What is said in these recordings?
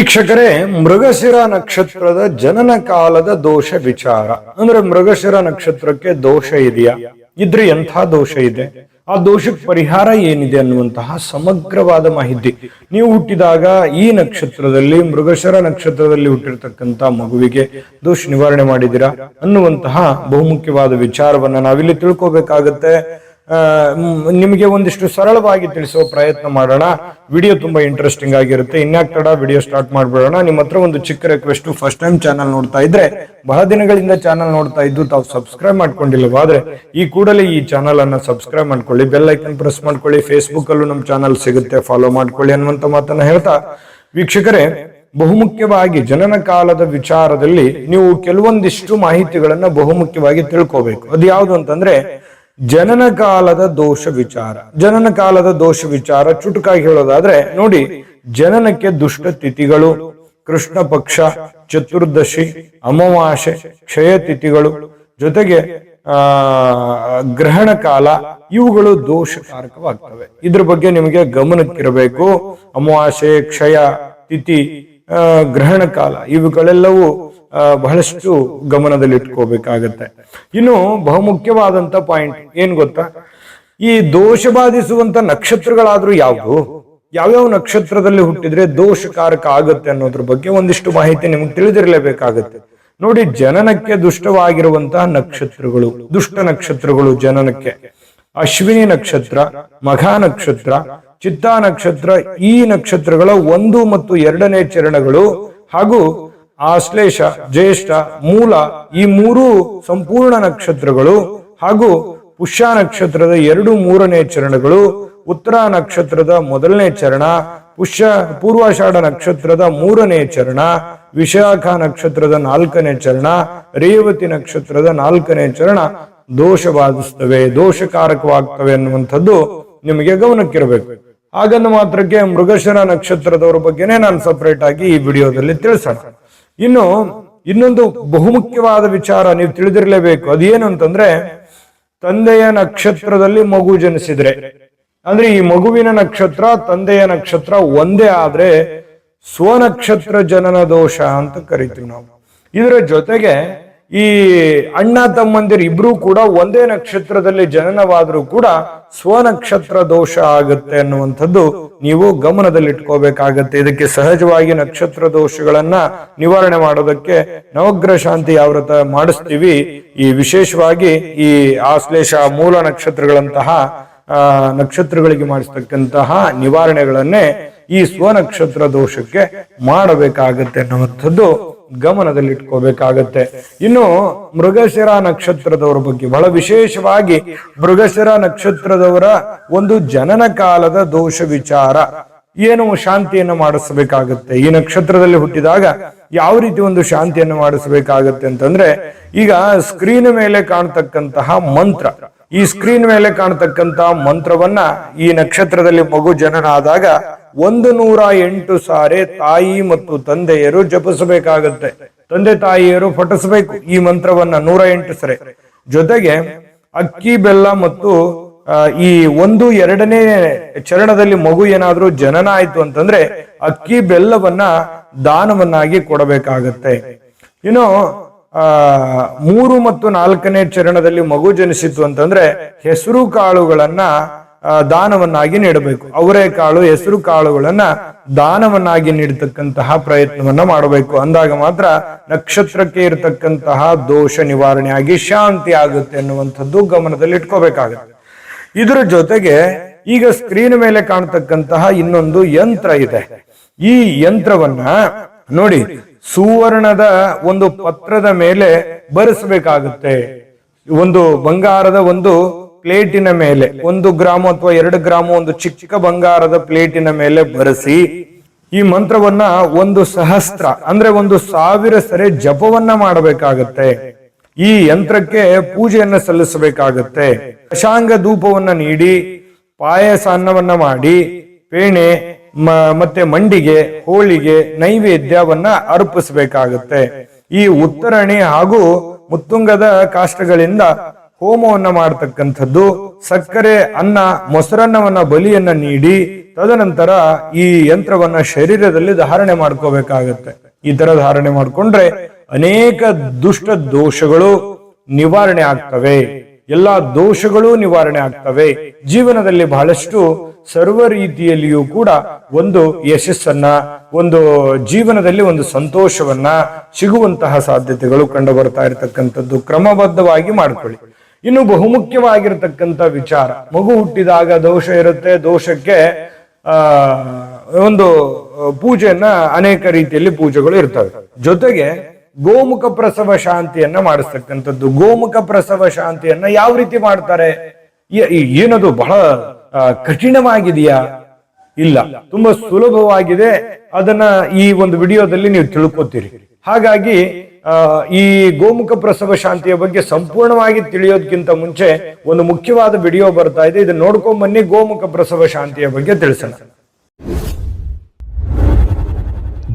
ವೀಕ್ಷಕರೇ, ಮೃಗಶಿರ ನಕ್ಷತ್ರದ ಜನನ ಕಾಲದ ದೋಷ ವಿಚಾರ. ಅಂದ್ರೆ ಮೃಗಶಿರ ನಕ್ಷತ್ರಕ್ಕೆ ದೋಷ ಇದೆಯಾ? ಇದ್ರೆ ಎಂಥ ದೋಷ ಇದೆ? ಆ ದೋಷಕ್ಕೆ ಪರಿಹಾರ ಏನಿದೆ ಅನ್ನುವಂತಹ ಸಮಗ್ರವಾದ ಮಾಹಿತಿ. ನೀವು ಹುಟ್ಟಿದಾಗ ಈ ನಕ್ಷತ್ರದಲ್ಲಿ, ಮೃಗಶಿರ ನಕ್ಷತ್ರದಲ್ಲಿ ಹುಟ್ಟಿರ್ತಕ್ಕಂತ ಮಗುವಿಗೆ ದೋಷ ನಿವಾರಣೆ ಮಾಡಿದಿರಾ ಅನ್ನುವಂತಹ ಬಹುಮುಖ್ಯವಾದ ವಿಚಾರವನ್ನ ನಾವಿಲ್ಲಿ ತಿಳ್ಕೋಬೇಕಾಗತ್ತೆ. ನಿಮಗೆ ಒಂದಿಷ್ಟು ಸರಳವಾಗಿ ತಿಳಿಸುವ ಪ್ರಯತ್ನ ಮಾಡೋಣ. ವಿಡಿಯೋ ತುಂಬಾ ಇಂಟ್ರೆಸ್ಟಿಂಗ್ ಆಗಿರುತ್ತೆ. ಇನ್ಯಾಕ್ ತಡ ವಿಡಿಯೋ ಸ್ಟಾರ್ಟ್ ಮಾಡ್ಬಿಡೋಣ. ನಿಮ್ಮ ಹತ್ರ ಒಂದು ಚಿಕ್ಕ ರಿಕ್ವೆಸ್ಟ್ ಫಸ್ಟ್ ಟೈಮ್ ಚಾನಲ್ ನೋಡ್ತಾ ಇದ್ರೆ, ಬಹಳ ದಿನಗಳಿಂದ ಚಾನಲ್ ನೋಡ್ತಾ ಇದ್ದು, ತಾವು ಸಬ್ಸ್ಕ್ರೈಬ್ ಮಾಡ್ಕೊಂಡಿಲ್ಲವಾದ್ರೆ, ಈ ಕೂಡಲೇ ಈ ಚಾನಲ್ ಅನ್ನ ಸಬ್ಸ್ಕ್ರೈಬ್ ಮಾಡ್ಕೊಳ್ಳಿ. ಬೆಲ್ ಐಕನ್ ಪ್ರೆಸ್ ಮಾಡ್ಕೊಳ್ಳಿ. ಫೇಸ್ಬುಕ್ ಅಲ್ಲೂ ನಮ್ಮ ಚಾನಲ್ ಸಿಗುತ್ತೆ. ಫಾಲೋ ಮಾಡ್ಕೊಳ್ಳಿ ಅನ್ನುವಂತ ಮಾತನ್ನ ಹೇಳ್ತಾ. ವೀಕ್ಷಕರೇ, ಬಹುಮುಖ್ಯವಾಗಿ ಜನನ ಕಾಲದ ವಿಚಾರದಲ್ಲಿ ನೀವು ಕೆಲವೊಂದಿಷ್ಟು ಮಾಹಿತಿಗಳನ್ನ ಬಹುಮುಖ್ಯವಾಗಿ ತಿಳ್ಕೋಬೇಕು. ಅದು ಯಾವುದು ಅಂತಂದ್ರೆ ಜನನ ಕಾಲದ ದೋಷ ವಿಚಾರ. ಜನನ ಕಾಲದ ದೋಷ ವಿಚಾರ ಚುಟುಕಾಗಿ ಹೇಳೋದಾದ್ರೆ, ನೋಡಿ, ಜನನಕ್ಕೆ ದುಷ್ಟ ತಿಥಿಗಳು, ಕೃಷ್ಣ ಪಕ್ಷ, ಚತುರ್ದಶಿ ಅಮಾವಾಸೆ ಕ್ಷಯ ತಿಥಿಗಳು, ಜೊತೆಗೆ, ಆ, ಗ್ರಹಣ ಕಾಲ, ಇವುಗಳು ದೋಷಕಾರಕವಾಗ್ತವೆ. ಇದ್ರ ಬಗ್ಗೆ ನಿಮಗೆ ಗಮನಕ್ಕಿರಬೇಕು. ಅಮಾವಾಸೆ ಕ್ಷಯ ತಿಥಿ ಗ್ರಹಣ ಕಾಲ ಇವುಗಳೆಲ್ಲವೂ ಬಹಳಷ್ಟು ಬಹಳಷ್ಟು ಗಮನದಲ್ಲಿಟ್ಕೋಬೇಕಾಗತ್ತೆ. ಇನ್ನು ಬಹುಮುಖ್ಯವಾದಂತ ಪಾಯಿಂಟ್ ಏನ್ ಗೊತ್ತಾ? ಈ ದೋಷ ಬಾಧಿಸುವಂತ ನಕ್ಷತ್ರಗಳಾದ್ರೂ ಯಾವುದು? ಯಾವ್ಯಾವ ನಕ್ಷತ್ರದಲ್ಲಿ ಹುಟ್ಟಿದ್ರೆ ದೋಷಕಾರಕ ಆಗುತ್ತೆ ಅನ್ನೋದ್ರ ಬಗ್ಗೆ ಒಂದಿಷ್ಟು ಮಾಹಿತಿ ನಿಮ್ಗೆ ತಿಳಿದಿರಲೇಬೇಕಾಗತ್ತೆ. ನೋಡಿ, ಜನನಕ್ಕೆ ದುಷ್ಟವಾಗಿರುವಂತಹ ನಕ್ಷತ್ರಗಳು, ದುಷ್ಟ ನಕ್ಷತ್ರಗಳು ಜನನಕ್ಕೆ. ಅಶ್ವಿನಿ ನಕ್ಷತ್ರ, ಮಘಾ ನಕ್ಷತ್ರ ಚಿತ್ತಾ ನಕ್ಷತ್ರ ಈ ನಕ್ಷತ್ರಗಳ ಒಂದು ಮತ್ತು ಎರಡನೇ ಚರಣಗಳು ಹಾಗೂ ಆಶ್ಲೇಷ, ಜ್ಯೇಷ್ಠ, ಮೂಲ ಈ ಮೂರು ಸಂಪೂರ್ಣ ನಕ್ಷತ್ರಗಳು ಹಾಗೂ ಪುಷ್ಯ ನಕ್ಷತ್ರದ ಎರಡು ಮೂರನೇ ಚರಣಗಳು, ಉತ್ತರ ನಕ್ಷತ್ರದ ಮೊದಲನೇ ಚರಣ, ಪುಷ್ಯ ಪೂರ್ವಾಷಾಢ ನಕ್ಷತ್ರದ ಮೂರನೇ ಚರಣ, ವಿಶಾಖ ನಕ್ಷತ್ರದ ನಾಲ್ಕನೇ ಚರಣ, ರೇವತಿ ನಕ್ಷತ್ರದ ನಾಲ್ಕನೇ ಚರಣ ದೋಷ ಬಾಧಿಸ್ತವೆ ದೋಷಕಾರಕವಾಗ್ತವೆ ಅನ್ನುವಂಥದ್ದು ನಿಮಗೆ ಗಮನಕ್ಕಿರಬೇಕು. ಹಾಗನ್ನು ಮಾತ್ರಕ್ಕೆ ಮೃಗಶಿರ ನಕ್ಷತ್ರದವರ ಬಗ್ಗೆನೇ ನಾನು ಸಪರೇಟ್ ಆಗಿ ಈ ವಿಡಿಯೋದಲ್ಲಿ ತಿಳಿಸೋಣ. ಇನ್ನು, ಇನ್ನೊಂದು ಬಹುಮುಖ್ಯವಾದ ವಿಚಾರ ನೀವು ತಿಳಿದಿರಲೇಬೇಕು. ಅದೇನು ಅಂತಂದ್ರೆ, ತಂದೆಯ ನಕ್ಷತ್ರದಲ್ಲಿ ಮಗು ಜನಿಸಿದ್ರೆ. ಅಂದ್ರೆ ಈ ಮಗುವಿನ ನಕ್ಷತ್ರ, ತಂದೆಯ ನಕ್ಷತ್ರ ಒಂದೇ ಆದ್ರೆ ಸ್ವನಕ್ಷತ್ರ ಜನನ ದೋಷ ಅಂತ ಕರಿತೀವಿ ನಾವು. ಇದರ ಜೊತೆಗೆ ಈ ಅಣ್ಣ ತಮ್ಮಂದಿರು ಇಬ್ರು ಕೂಡ ಒಂದೇ ನಕ್ಷತ್ರದಲ್ಲಿ ಜನನವಾದರೂ ಕೂಡ ಸ್ವನಕ್ಷತ್ರ ದೋಷ ಆಗುತ್ತೆ ಅನ್ನುವಂಥದ್ದು ನೀವು ಗಮನದಲ್ಲಿಟ್ಕೋಬೇಕಾಗತ್ತೆ. ಇದಕ್ಕೆ ಸಹಜವಾಗಿ ನಕ್ಷತ್ರ ದೋಷಗಳನ್ನ ನಿವಾರಣೆ ಮಾಡೋದಕ್ಕೆ ನವಗ್ರಹ ಶಾಂತಿ ಯಾವ್ರತ ಮಾಡಿಸ್ತೀವಿ. ಈ ವಿಶೇಷವಾಗಿ ಈ ಆಶ್ಲೇಷ ಮೂಲ ನಕ್ಷತ್ರಗಳಂತಹ, ಆ, ನಕ್ಷತ್ರಗಳಿಗೆ ಮಾಡಿಸ್ತಕ್ಕಂತಹ ನಿವಾರಣೆಗಳನ್ನೇ ಈ ಸ್ವನಕ್ಷತ್ರ ದೋಷಕ್ಕೆ ಮಾಡಬೇಕಾಗತ್ತೆ ಅನ್ನುವಂಥದ್ದು ಗಮನದಲ್ಲಿಟ್ಕೋಬೇಕಾಗತ್ತೆ. ಇನ್ನು ಮೃಗಶಿರ ನಕ್ಷತ್ರದವರ ಬಗ್ಗೆ ಬಹಳ ವಿಶೇಷವಾಗಿ ಮೃಗಶಿರ ನಕ್ಷತ್ರದವರ ಒಂದು ಜನನ ಕಾಲದ ದೋಷ ವಿಚಾರ. ಏನು ಶಾಂತಿಯನ್ನು ಮಾಡಿಸಬೇಕಾಗತ್ತೆ? ಈ ನಕ್ಷತ್ರದಲ್ಲಿ ಹುಟ್ಟಿದಾಗ ಯಾವ ರೀತಿ ಒಂದು ಶಾಂತಿಯನ್ನು ಮಾಡಿಸಬೇಕಾಗತ್ತೆ ಅಂತಂದ್ರೆ ಈಗ ಸ್ಕ್ರೀನ್ ಮೇಲೆ ಕಾಣ್ತಕ್ಕಂತಹ ಮಂತ್ರ. ಈ ಸ್ಕ್ರೀನ್ ಮೇಲೆ ಕಾಣತಕ್ಕಂತ ಮಂತ್ರವನ್ನ ಈ ನಕ್ಷತ್ರದಲ್ಲಿ ಮಗು ಜನನ ಆದಾಗ ಒಂದು ನೂರ ಎಂಟು ಸಾರಿ ತಾಯಿ ಮತ್ತು ತಂದೆಯರು ಜಪಿಸಬೇಕಾಗತ್ತೆ. ತಂದೆ ತಾಯಿಯರು ಪಠಿಸಬೇಕು ಈ ಮಂತ್ರವನ್ನ ನೂರ ಎಂಟು ಸರಿ. ಜೊತೆಗೆ ಅಕ್ಕಿ, ಬೆಲ್ಲ ಮತ್ತು ಈ ಒಂದು ಎರಡನೇ ಚರಣದಲ್ಲಿ ಮಗು ಏನಾದ್ರೂ ಜನನ ಆಯ್ತು ಅಂತಂದ್ರೆ ಅಕ್ಕಿ, ಬೆಲ್ಲವನ್ನ ದಾನವನ್ನಾಗಿ ಕೊಡಬೇಕಾಗತ್ತೆ. ಇನ್ನು ಮೂರು ಮತ್ತು ನಾಲ್ಕನೇ ಚರಣದಲ್ಲಿ ಮಗು ಜನಿಸಿತು ಅಂತಂದ್ರೆ ಹೆಸರು ಕಾಳುಗಳನ್ನ ಆ, ದಾನವನ್ನಾಗಿ ನೀಡಬೇಕು. ಅವರೇ ಕಾಳು ಹೆಸರು ಕಾಳುಗಳನ್ನ ದಾನವನ್ನಾಗಿ ನೀಡತಕ್ಕಂತಹ ಪ್ರಯತ್ನವನ್ನ ಮಾಡಬೇಕು. ಅಂದಾಗ ಮಾತ್ರ ನಕ್ಷತ್ರಕ್ಕೆ ಇರತಕ್ಕಂತಹ ದೋಷ ನಿವಾರಣೆಯಾಗಿ ಶಾಂತಿ ಆಗುತ್ತೆ ಅನ್ನುವಂಥದ್ದು ಗಮನದಲ್ಲಿ ಇಟ್ಕೋಬೇಕಾಗುತ್ತೆ. ಇದರ ಜೊತೆಗೆ ಈಗ ಸ್ಕ್ರೀನ್ ಮೇಲೆ ಕಾಣ್ತಕ್ಕಂತಹ ಇನ್ನೊಂದು ಯಂತ್ರ ಇದೆ. ಈ ಯಂತ್ರವನ್ನ ನೋಡಿ ಸುವರ್ಣದ ಒಂದು ಪತ್ರದ ಮೇಲೆ ಬರೆಸಬೇಕಾಗುತ್ತೆ. ಒಂದು ಬಂಗಾರದ ಒಂದು ಪ್ಲೇಟಿನ ಮೇಲೆ, ಒಂದು ಗ್ರಾಮ ಅಥವಾ ಎರಡು ಗ್ರಾಮ, ಒಂದು ಚಿಕ್ಕ ಬಂಗಾರದ ಪ್ಲೇಟಿನ ಮೇಲೆ ಬರೆಸಿ, ಈ ಮಂತ್ರವನ್ನ ಒಂದು ಸಹಸ್ರ, ಅಂದ್ರೆ ಒಂದು ಸಾವಿರ ಸರಿ ಜಪವನ್ನ ಮಾಡಬೇಕಾಗತ್ತೆ. ಈ ಯಂತ್ರಕ್ಕೆ ಪೂಜೆಯನ್ನ ಸಲ್ಲಿಸಬೇಕಾಗತ್ತೆ. ದಶಾಂಗ ಧೂಪವನ್ನ ನೀಡಿ ಪಾಯಸ ಅನ್ನವನ್ನ ಮಾಡಿ, ಪೇಣೆ ಮತ್ತೆ ಮಂಡಿಗೆ, ಹೋಳಿಗೆ ನೈವೇದ್ಯವನ್ನ ಅರ್ಪಿಸಬೇಕಾಗುತ್ತೆ. ಈ ಉತ್ತರಣೆ ಹಾಗೂ ಮುತ್ತುಂಗದ ಕಾಷ್ಟಗಳಿಂದ ಹೋಮವನ್ನ ಮಾಡತಕ್ಕಂಥದ್ದು, ಸಕ್ಕರೆ, ಅನ್ನ, ಮೊಸರನ್ನವನ್ನ ಬಲಿಯನ್ನ ನೀಡಿ, ತದನಂತರ ಈ ಯಂತ್ರವನ್ನ ಶರೀರದಲ್ಲಿ ಧಾರಣೆ ಮಾಡ್ಕೋಬೇಕಾಗತ್ತೆ. ಈ ತರ ಧಾರಣೆ ಮಾಡ್ಕೊಂಡ್ರೆ ಅನೇಕ ದುಷ್ಟ ದೋಷಗಳು ನಿವಾರಣೆ ಆಗ್ತವೆ. ಎಲ್ಲಾ ದೋಷಗಳು ನಿವಾರಣೆ ಆಗ್ತವೆ. ಜೀವನದಲ್ಲಿ ಬಹಳಷ್ಟು ಸರ್ವ ರೀತಿಯಲ್ಲಿಯೂ ಕೂಡ ಒಂದು ಯಶಸ್ಸನ್ನ, ಒಂದು ಜೀವನದಲ್ಲಿ ಒಂದು ಸಂತೋಷವನ್ನ ಸಿಗುವಂತಹ ಸಾಧ್ಯತೆಗಳು ಕಂಡು ಬರ್ತಾ ಇರತಕ್ಕಂಥದ್ದು. ಕ್ರಮಬದ್ಧವಾಗಿ ಮಾಡ್ಕೊಳ್ಳಿ. ಇನ್ನು ಬಹುಮುಖ್ಯವಾಗಿರತಕ್ಕಂಥ ವಿಚಾರ, ಮಗು ಹುಟ್ಟಿದಾಗ ದೋಷ ಇರುತ್ತೆ, ದೋಷಕ್ಕೆ ಒಂದು ಪೂಜೆಯನ್ನ ಅನೇಕ ರೀತಿಯಲ್ಲಿ ಪೂಜೆಗಳು ಇರ್ತವೆ. ಜೊತೆಗೆ ಗೋಮುಖ ಪ್ರಸವ ಶಾಂತಿಯನ್ನ ಮಾಡಿಸ್ತಕ್ಕಂಥದ್ದು. ಗೋಮುಖ ಪ್ರಸವ ಶಾಂತಿಯನ್ನ ಯಾವ ರೀತಿ ಮಾಡ್ತಾರೆ? ಏನದು ಬಹಳ ಕಠಿಣವಾಗಿದೆಯಾ? ಇಲ್ಲ. ತುಂಬಾ ಸುಲಭವಾಗಿದೆ. ಅದನ್ನ ಈ ಒಂದು ವಿಡಿಯೋದಲ್ಲಿ ನೀವು ತಿಳ್ಕೊತೀರಿ. ಹಾಗಾಗಿ ಆ, ಈ ಗೋಮುಖ ಪ್ರಸವ ಶಾಂತಿಯ ಬಗ್ಗೆ ಸಂಪೂರ್ಣವಾಗಿ ತಿಳಿಯೋದಕ್ಕಿಂತ ಮುಂಚೆ ಒಂದು ಮುಖ್ಯವಾದ ವಿಡಿಯೋ ಬರ್ತಾ ಇದೆ. ಇದನ್ನ ನೋಡ್ಕೊಂಡ್ ಬನ್ನಿ. ಗೋಮುಖ ಪ್ರಸವ ಶಾಂತಿಯ ಬಗ್ಗೆ ತಿಳಿಸೋಣ.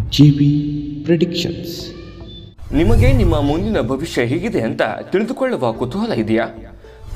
GB predictions. ನಿಮಗೆ ನಿಮ್ಮ ಮುಂದಿನ ಭವಿಷ್ಯ ಹೇಗಿದೆ ಅಂತ ತಿಳಿದುಕೊಳ್ಳುವ ಕುತೂಹಲ ಇದೆಯಾ?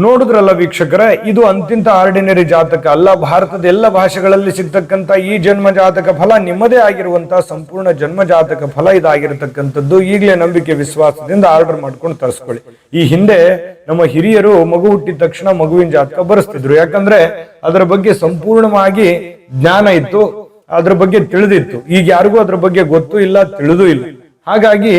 ನೋಡಿದ್ರಲ್ಲ ವೀಕ್ಷಕರೇ, ಇದು ಅಂತಿಂತ ಆರ್ಡಿನರಿ ಜಾತಕ ಅಲ್ಲ. ಭಾರತದ ಎಲ್ಲ ಭಾಷೆಗಳಲ್ಲಿ ಸಿಗ್ತಕ್ಕಂಥ ಈ ಜನ್ಮ ಜಾತಕ ಫಲ ನಿಮ್ಮದೇ ಆಗಿರುವಂತಹ ಸಂಪೂರ್ಣ ಜನ್ಮ ಜಾತಕ ಫಲ ಇದಾಗಿರತಕ್ಕಂಥದ್ದು. ಈಗಲೇ ನಂಬಿಕೆ, ವಿಶ್ವಾಸದಿಂದ ಆರ್ಡರ್ ಮಾಡ್ಕೊಂಡು ತರಿಸ್ಕೊಳ್ಳಿ. ಈ ಹಿಂದೆ ನಮ್ಮ ಹಿರಿಯರು ಮಗು ಹುಟ್ಟಿದ ತಕ್ಷಣ ಮಗುವಿನ ಜಾತಕ ಬರೆಸ್ತಿದ್ರು. ಯಾಕಂದ್ರೆ ಅದರ ಬಗ್ಗೆ ಸಂಪೂರ್ಣವಾಗಿ ಜ್ಞಾನ ಇತ್ತು, ಅದ್ರ ಬಗ್ಗೆ ತಿಳಿದಿತ್ತು. ಈಗ ಯಾರಿಗೂ ಅದ್ರ ಬಗ್ಗೆ ಗೊತ್ತೂ ಇಲ್ಲ, ತಿಳಿದೂ ಇಲ್ಲ. ಹಾಗಾಗಿ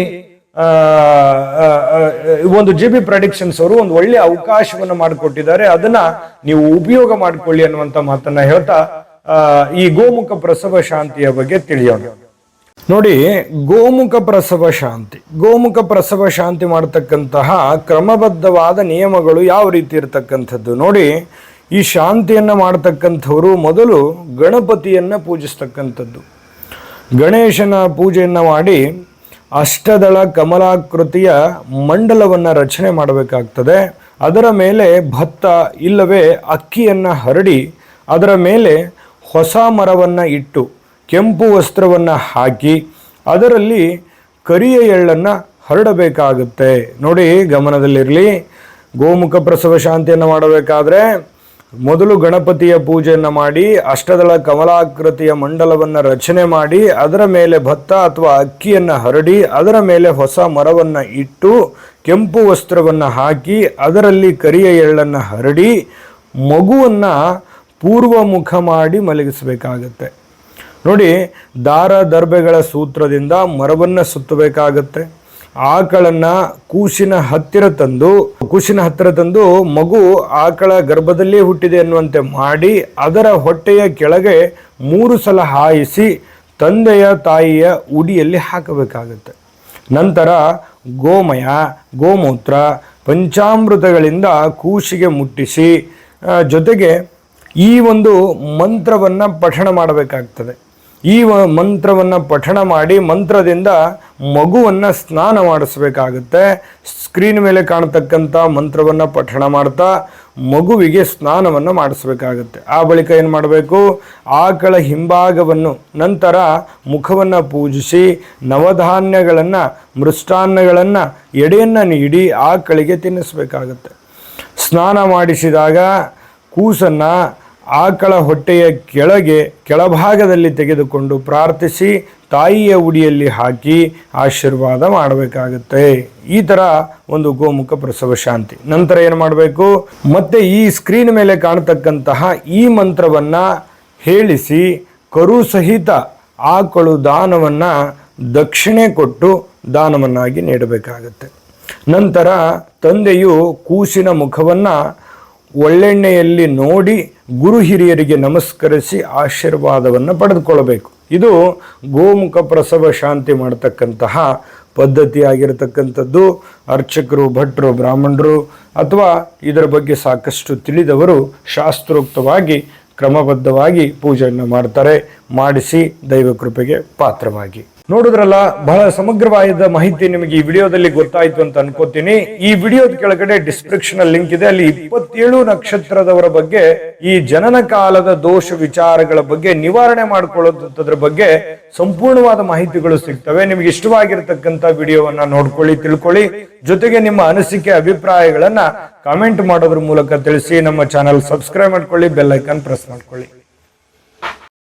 ಒಂದು ಜಿ ಬಿ ಪ್ರಡಿಕ್ಷನ್ಸ್ ಅವರು ಒಂದು ಒಳ್ಳೆ ಅವಕಾಶವನ್ನು ಮಾಡಿಕೊಟ್ಟಿದ್ದಾರೆ. ಅದನ್ನ ನೀವು ಉಪಯೋಗ ಮಾಡಿಕೊಳ್ಳಿ ಅನ್ನುವಂತ ಮಾತನ್ನ ಹೇಳ್ತಾ ಈ ಗೋಮುಖ ಪ್ರಸವ ಶಾಂತಿಯ ಬಗ್ಗೆ ತಿಳಿಯೋಣ. ನೋಡಿ, ಗೋಮುಖ ಪ್ರಸವ ಶಾಂತಿ. ಗೋಮುಖ ಪ್ರಸವ ಶಾಂತಿ ಮಾಡತಕ್ಕಂತಹ ಕ್ರಮಬದ್ಧವಾದ ನಿಯಮಗಳು ಯಾವ ರೀತಿ ಇರತಕ್ಕಂಥದ್ದು? ನೋಡಿ, ಈ ಶಾಂತಿಯನ್ನ ಮಾಡತಕ್ಕಂಥವರು ಮೊದಲು ಗಣಪತಿಯನ್ನ ಪೂಜಿಸ್ತಕ್ಕಂಥದ್ದು. ಗಣೇಶನ ಪೂಜೆಯನ್ನ ಮಾಡಿ ಅಷ್ಟದಳ ಕಮಲಾಕೃತಿಯ ಮಂಡಲವನ್ನು ರಚನೆ ಮಾಡಬೇಕಾಗ್ತದೆ. ಅದರ ಮೇಲೆ ಭತ್ತ ಇಲ್ಲವೇ ಅಕ್ಕಿಯನ್ನು ಹರಡಿ, ಅದರ ಮೇಲೆ ಹೊಸ ಮರವನ್ನು ಇಟ್ಟು, ಕೆಂಪು ವಸ್ತ್ರವನ್ನು ಹಾಕಿ, ಅದರಲ್ಲಿ ಕರಿಯ ಎಳ್ಳನ್ನು ಹರಡಬೇಕಾಗುತ್ತೆ. ನೋಡಿ ಗಮನದಲ್ಲಿರಲಿ. ಗೋಮುಖ ಪ್ರಸವ ಶಾಂತಿಯನ್ನು ಮಾಡಬೇಕಾದ್ರೆ ಮೊದಲು ಗಣಪತಿಯ ಪೂಜೆಯನ್ನು ಮಾಡಿ, ಅಷ್ಟದಳ ಕಮಲಾಕೃತಿಯ ಮಂಡಲವನ್ನು ರಚನೆ ಮಾಡಿ, ಅದರ ಮೇಲೆ ಭತ್ತ ಅಥವಾ ಅಕ್ಕಿಯನ್ನು ಹರಡಿ, ಅದರ ಮೇಲೆ ಹೊಸ ಮರವನ್ನು ಇಟ್ಟು, ಕೆಂಪು ವಸ್ತ್ರವನ್ನು ಹಾಕಿ, ಅದರಲ್ಲಿ ಕರಿಯ ಎಳ್ಳನ್ನು ಹರಡಿ, ಮಗುವನ್ನು ಪೂರ್ವ ಮುಖ ಮಾಡಿ ಮಲಗಿಸಬೇಕಾಗತ್ತೆ. ನೋಡಿ, ದಾರ ದರ್ಬೆಗಳ ಸೂತ್ರದಿಂದ ಮರವನ್ನು ಸುತ್ತಬೇಕಾಗತ್ತೆ. ಆಕಳನ್ನ ಕೂಸಿನ ಹತ್ತಿರ ತಂದು, ಕೂಸಿನ ಹತ್ತಿರ ತಂದು ಮಗು ಆಕಳ ಗರ್ಭದಲ್ಲೇ ಹುಟ್ಟಿದೆ ಅನ್ನುವಂತೆ ಮಾಡಿ ಅದರ ಹೊಟ್ಟೆಯ ಕೆಳಗೆ ಮೂರು ಸಲ ಹಾಯಿಸಿ ತಂದೆಯ ತಾಯಿಯ ಉಡಿಯಲ್ಲಿ ಹಾಕಬೇಕಾಗತ್ತೆ. ನಂತರ ಗೋಮಯ, ಗೋಮೂತ್ರ, ಪಂಚಾಮೃತಗಳಿಂದ ಕೂಸಿಗೆ ಮುಟ್ಟಿಸಿ ಜೊತೆಗೆ ಈ ಒಂದು ಮಂತ್ರವನ್ನು ಪಠಣ ಮಾಡಬೇಕಾಗ್ತದೆ. ಈ ಮಂತ್ರವನ್ನು ಪಠಣ ಮಾಡಿ ಮಂತ್ರದಿಂದ ಮಗುವನ್ನು ಸ್ನಾನ ಮಾಡಿಸ್ಬೇಕಾಗುತ್ತೆ. ಸ್ಕ್ರೀನ್ ಮೇಲೆ ಕಾಣತಕ್ಕಂಥ ಮಂತ್ರವನ್ನು ಪಠಣ ಮಾಡ್ತಾ ಮಗುವಿಗೆ ಸ್ನಾನವನ್ನು ಮಾಡಿಸ್ಬೇಕಾಗತ್ತೆ. ಆ ಬಳಿಕ ಏನು ಮಾಡಬೇಕು? ಆಕಳ ಹಿಂಭಾಗವನ್ನು ನಂತರ ಮುಖವನ್ನು ಪೂಜಿಸಿ ನವಧಾನ್ಯಗಳನ್ನು, ಮೃಷ್ಟಾನ್ನಗಳನ್ನು, ಎಡೆಯನ್ನು ನೀಡಿ ಆಕಳಿಗೆ ತಿನ್ನಿಸ್ಬೇಕಾಗತ್ತೆ. ಸ್ನಾನ ಮಾಡಿಸಿದಾಗ ಕೂಸನ್ನು ಆಕಳ ಹೊಟ್ಟೆಯ ಕೆಳಗೆ, ಕೆಳಭಾಗದಲ್ಲಿ ತೆಗೆದುಕೊಂಡು ಪ್ರಾರ್ಥಿಸಿ, ತಾಯಿಯ ಉಡಿಯಲ್ಲಿ ಹಾಕಿ ಆಶೀರ್ವಾದ ಮಾಡಬೇಕಾಗುತ್ತೆ. ಈ ಥರ ಒಂದು ಗೋಮುಖ ಪ್ರಸವ ಶಾಂತಿ. ನಂತರ ಏನು ಮಾಡಬೇಕು? ಮತ್ತೆ ಈ ಸ್ಕ್ರೀನ್ ಮೇಲೆ ಕಾಣತಕ್ಕಂತಹ ಈ ಮಂತ್ರವನ್ನು ಹೇಳಿಸಿ, ಕರು ಸಹಿತ ಆಕಳು ದಾನವನ್ನು ದಕ್ಷಿಣೆ ಕೊಟ್ಟು ದಾನವನ್ನಾಗಿ ನೀಡಬೇಕಾಗುತ್ತೆ. ನಂತರ ತಂದೆಯು ಕೂಸಿನ ಮುಖವನ್ನು ಒಳ್ಳೆಣ್ಣೆಯಲ್ಲಿ ನೋಡಿ ಗುರು ಹಿರಿಯರಿಗೆ ನಮಸ್ಕರಿಸಿ ಆಶೀರ್ವಾದವನ್ನು ಪಡೆದುಕೊಳ್ಳಬೇಕು. ಇದು ಗೋಮುಖ ಪ್ರಸವ ಶಾಂತಿ ಮಾಡತಕ್ಕಂತಹ ಪದ್ಧತಿ ಆಗಿರತಕ್ಕಂಥದ್ದು ಅರ್ಚಕರು, ಭಟ್ರು, ಬ್ರಾಹ್ಮಣರು ಅಥವಾ ಇದರ ಬಗ್ಗೆ ಸಾಕಷ್ಟು ತಿಳಿದವರು ಶಾಸ್ತ್ರೋಕ್ತವಾಗಿ, ಕ್ರಮಬದ್ಧವಾಗಿ ಪೂಜೆಯನ್ನು ಮಾಡ್ತಾರೆ. ಮಾಡಿಸಿ ದೈವ ಕೃಪೆಗೆ ಪಾತ್ರವಾಗಿ. ನೋಡಿದ್ರಲ್ಲ, ಬಹಳ ಸಮಗ್ರವಾದ ಮಾಹಿತಿ ನಿಮಗೆ ಈ ವಿಡಿಯೋದಲ್ಲಿ ಗೊತ್ತಾಯ್ತು ಅಂತ ಅನ್ಕೋತೀನಿ. ಈ ವಿಡಿಯೋದ ಕೆಳಗಡೆ ಡಿಸ್ಕ್ರಿಪ್ಷನ್ ಲಿಂಕ್ ಇದೆ. ಅಲ್ಲಿ ಇಪ್ಪತ್ತೇಳು ನಕ್ಷತ್ರದವರ ಬಗ್ಗೆ, ಈ ಜನನ ಕಾಲದ ದೋಷ ವಿಚಾರಗಳ ಬಗ್ಗೆ ನಿವಾರಣೆ ಮಾಡಿಕೊಳ್ಳೋದ್ರ ಬಗ್ಗೆ ಸಂಪೂರ್ಣವಾದ ಮಾಹಿತಿಗಳು ಸಿಗ್ತವೆ. ನಿಮಗೆ ಇಷ್ಟವಾಗಿರ್ತಕ್ಕಂಥ ವಿಡಿಯೋವನ್ನ ನೋಡ್ಕೊಳ್ಳಿ, ತಿಳ್ಕೊಳ್ಳಿ. ಜೊತೆಗೆ ನಿಮ್ಮ ಅನಿಸಿಕೆ, ಅಭಿಪ್ರಾಯಗಳನ್ನ ಕಾಮೆಂಟ್ ಮಾಡೋದ್ರ ಮೂಲಕ ತಿಳಿಸಿ. ನಮ್ಮ ಚಾನಲ್ ಸಬ್ಸ್ಕ್ರೈಬ್ ಮಾಡ್ಕೊಳ್ಳಿ ಬೆಲ್ ಐಕಾನ್ ಪ್ರೆಸ್ ಮಾಡ್ಕೊಳ್ಳಿ.